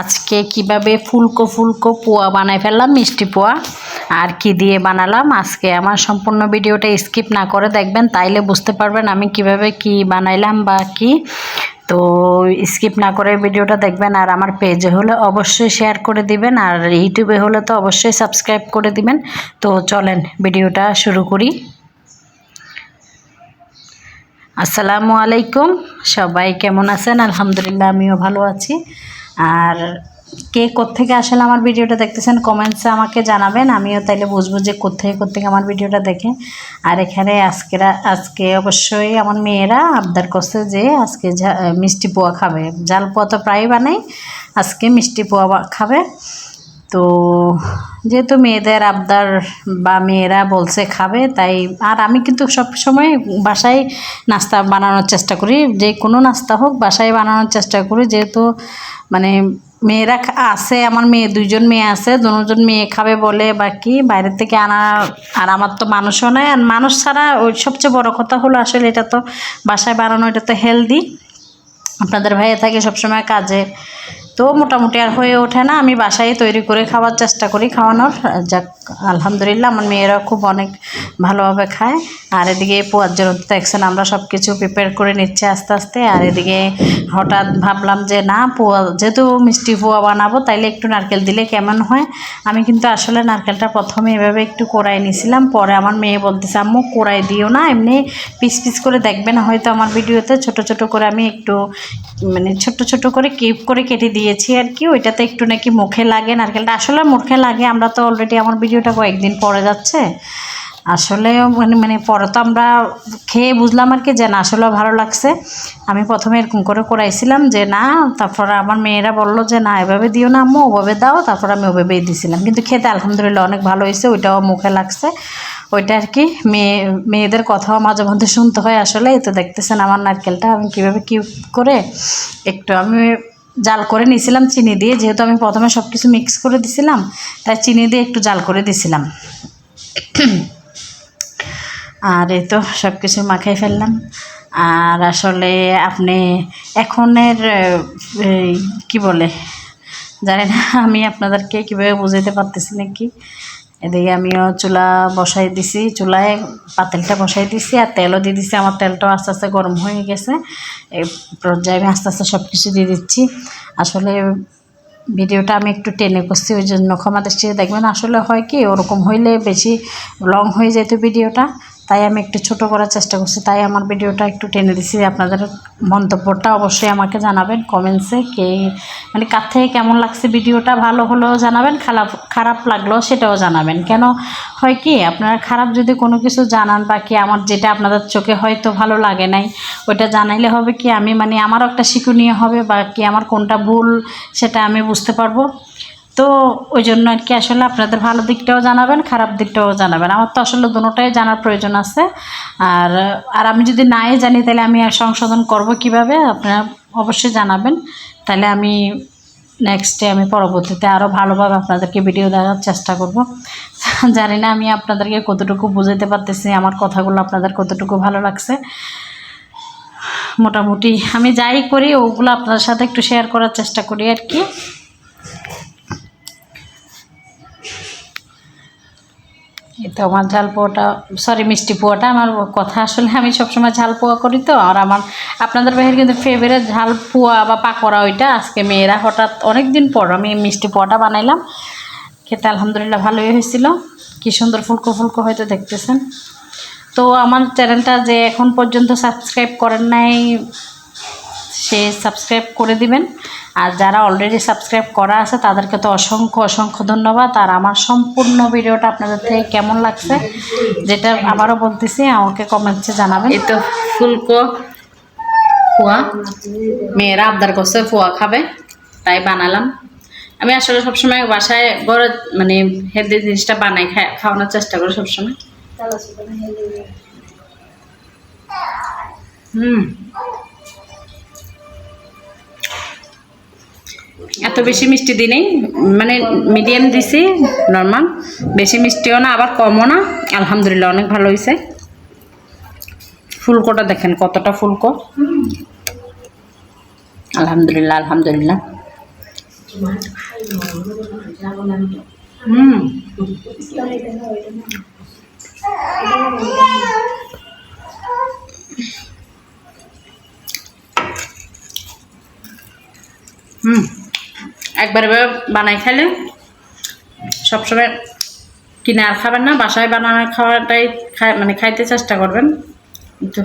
আজকে কীভাবে ফুলকো ফুলকো পোয়া বানাই ফেললাম, মিষ্টি পোয়া। আর কি দিয়ে বানালাম, আজকে আমার সম্পূর্ণ ভিডিওটা স্কিপ না করে দেখবেন, তাইলে বুঝতে পারবেন আমি কীভাবে কি বানাইলাম বা কি। তো স্কিপ না করে ভিডিওটা দেখবেন, আর আমার পেজে হলে অবশ্যই শেয়ার করে দিবেন, আর ইউটিউবে হলে তো অবশ্যই সাবস্ক্রাইব করে দিবেন। তো চলেন ভিডিওটা শুরু করি। আসসালামু আলাইকুম, সবাই কেমন আছেন? আলহামদুলিল্লাহ, আমিও ভালো আছি। আর কে কোত্থেকে আসলে আমার ভিডিওটা দেখতেছেন কমেন্টসে আমাকে জানাবেন। আমিও তাইলে বুঝব যে কোত্থেকে কোথেকে আমার ভিডিওটা দেখে। আর এখানে আজকেরা, আজকে অবশ্যই আমার মেয়েরা আবদার করছে যে আজকে মিষ্টি পোয়া খাবে। জাল পোয়া তো প্রায় বানাই, আজকে মিষ্টি পোয়া খাবে। তো যেহেতু মেয়েদের আবদার বা মেয়েরা বলছে খাবে, তাই আর আমি কিন্তু সব সময় বাসায় নাস্তা বানানোর চেষ্টা করি। যে কোনো নাস্তা হোক, বাসায় বানানোর চেষ্টা করি। যেহেতু মানে মেয়েরা আছে, আমার মেয়ে, দুইজন মেয়ে আছে, দুজন মেয়ে খাবে বলে বা কি বাইরের থেকে আনা, আর আমার তো মানুষও নাই। আর মানুষ ছাড়া ওই সবচেয়ে বড় কথা হলো আসলে এটা তো বাসায় বানানো, এটা তো হেলদি আপনাদের ভাইয়া থাকে সবসময় কাজে। তো মোটামুটি আর হয়ে ওঠে না। আমি বাসায় তৈরি করে খাওয়ার চেষ্টা করি, খাওয়ানোর। যাক, আলহামদুলিল্লাহ আমার মেয়েরা খুব অনেক ভালোভাবে খায়। আর এদিকে পোয়ার জন্য দেখছেন আমরা সব কিছু প্রিপেয়ার করে নিচ্ছি আস্তে আস্তে। আর এদিকে হঠাৎ ভাবলাম যে না, পোয়া, যেহেতু মিষ্টি পোয়া বানাবো, তাইলে একটু নারকেল দিলে কেমন হয়? আমি কিন্তু আসলে নারকেলটা প্রথমে এভাবে একটু কোড়াই নিয়েছিলাম পরে আমার মেয়ে বলতেছে, আম্মু কোড়াই দিও না। এমনি পিস পিস করে দেখবেন হয়তো আমার ভিডিওতে। ছোট ছোট করে আমি একটু মানে ছোট ছোট করে কিপ করে কেটে দিয়েছি আর কি, ওইটাতে একটু নাকি মুখে লাগে, নারকেলটা আসলে মুখে লাগে, আমরা তো অলরেডি আমার ভিডিওটা কয়েকদিন পরে যাচ্ছে। আসলে মানে মানে পরে তো আমরা খেয়ে বুঝলাম আর কি যে না, আসলেও ভালো লাগছে। আমি প্রথমে এরকম করে করাইছিলাম যে না, তারপর আমার মেয়েরা বলল যে না, এভাবে দিও না আম্মু, ওভাবে দাও, তারপর আমি ওভাবেই দিছিলাম। কিন্তু খেতে আলহামদুলিল্লাহ অনেক ভালো হয়েছে, ওইটাও মুখে লাগছে। ওইটা আর কি, মেয়ে, মেয়েদের কথাও মাঝে মধ্যে শুনতে হয় আসলে তো দেখতেছেন আমার নারকেলটা আমি কীভাবে কি করে, একটু আমি জাল করে নিয়েছিলাম, চিনি দিয়ে। যেহেতু আমি প্রথমে সব কিছু মিক্স করে দিছিলাম, তাই চিনি দিয়ে একটু জাল করে দিছিলাম। আর এই তো সব কিছু মাখাই ফেললাম। আর আসলে আপনি এখনের কি বলে? জানি না, আমি আপনাদেরকে কীভাবে বুঝাইতে পারতেছি নাকি। এদিকে আমিও চুলা বসাই দিছি, চুলায় পাতিলটা বসাই দিছি আর তেলও দিয়ে দিছি। আমার তেলটাও আস্তে আস্তে গরম হয়ে গেছে। এই পর্যায়ে আমি আস্তে আস্তে সব কিছু দিয়ে দিচ্ছি। আসলে ভিডিওটা আমি একটু টেনে করছি, ওই জন্য ক্ষমা দেখবেন। আসলে হয় কি, ওরকম হইলে বেশি লং হয়ে যেত ভিডিওটা। তাই আমি একটু ছোট করার চেষ্টা করছি। তাই আমার ভিডিওটা একটু টেনে দিছি। আপনাদের মন্তব্যটা অবশ্যই আমাকে জানাবেন কমেন্টসে কে মানে কার থেকে কেমন লাগছে ভিডিওটা? ভালো হলেও জানাবেন, খারাপ খারাপ লাগলেও সেটাও জানাবেন। কেন হয় কি? আপনারা খারাপ যদি কোনো কিছু জানান বা কি আমার যেটা আপনাদের চোখে হয়তো ভালো লাগে নাই, ওইটা জানাইলে হবে কি? আমি মানে আমারও একটা শিক্ষণীয় হবে বা কি আমার কোনটা ভুল সেটা আমি বুঝতে পারব। তো ওই জন্য আর কি আসলে আপনাদের ভালো দিকটাও জানাবেন, খারাপ দিকটাও জানাবেন। আমার তো আসলে দুটোটাই জানার প্রয়োজন আছে। আর আর আমি যদি নাই জানি তাহলে আমি আর সংশোধন করব কীভাবে? আপনারা অবশ্যই জানাবেন। তাহলে আমি নেক্সটে আমি পরবর্তীতে আরও ভালোভাবে আপনাদেরকে ভিডিও দেওয়ার চেষ্টা করব। জানি না আমি আপনাদেরকে কতটুকু বুঝাতে পারতেছি, আমার কথাগুলো আপনাদের কতটুকু ভালো লাগছে। মোটামুটি আমি যাই করি, ওগুলো আপনাদের সাথে একটু শেয়ার করার চেষ্টা করি আর কি। তো আমার ঝাল পোয়াটা সরি মিষ্টি পোয়াটা আমার কথা আসলে আমি সবসময় ঝাল পোয়া করি তো। আর আমার আপনাদের বাহির কিন্তু ফেভারিট ঝাল পোয়া বা পাকোড়া ওইটা আজকে মেয়েরা হঠাৎ অনেক দিন পর আমি মিষ্টি পোয়াটা বানাইলাম। খেতে আলহামদুলিল্লাহ ভালোই হয়েছিল। কি সুন্দর ফুলকো ফুলকো হয়তো দেখতেছেন। তো আমার চ্যানেলটা যে এখন পর্যন্ত সাবস্ক্রাইব করেন নাই, সে সাবস্ক্রাইব করে দিবেন। আর যারা অলরেডি সাবস্ক্রাইব করা আছে, তাদেরকে তো অসংখ্য অসংখ্য ধন্যবাদ। আর আমার সম্পূর্ণ ভিডিওটা আপনাদের থেকে কেমন লাগছে, যেটা আবারও বলতেছি, আমাকে কমেন্টসে জানাবেন। এই তো ফুলকো ফুয়া মেয়েরা আবদার করছে ফুয়া খাবে, তাই বানালাম। আমি আসলে সবসময় বাসায় ঘরে মানে হেলদি জিনিসটা বানাই খাওয়ানোর চেষ্টা করি সবসময়। হুম। এত বেশি মিষ্টি দিই মানে মিডিয়াম দিছি নর্মাল বেশি মিষ্টিও না, আবার কমও না। আলহামদুলিল্লাহ, অনেক ভালো হয়েছে ফুলকোটা দেখেন, কতটা ফুলকো। আলহামদুলিল্লাহ আলহামদুলিল্লাহ। হুম। হুম। একবার এভাবে বানাই খাইলে সবসময় কিনে আর খাবেন না, বাসায় বানানো খাওয়াটাই খাই মানে খাইতে চেষ্টা করবেন। কিন্তু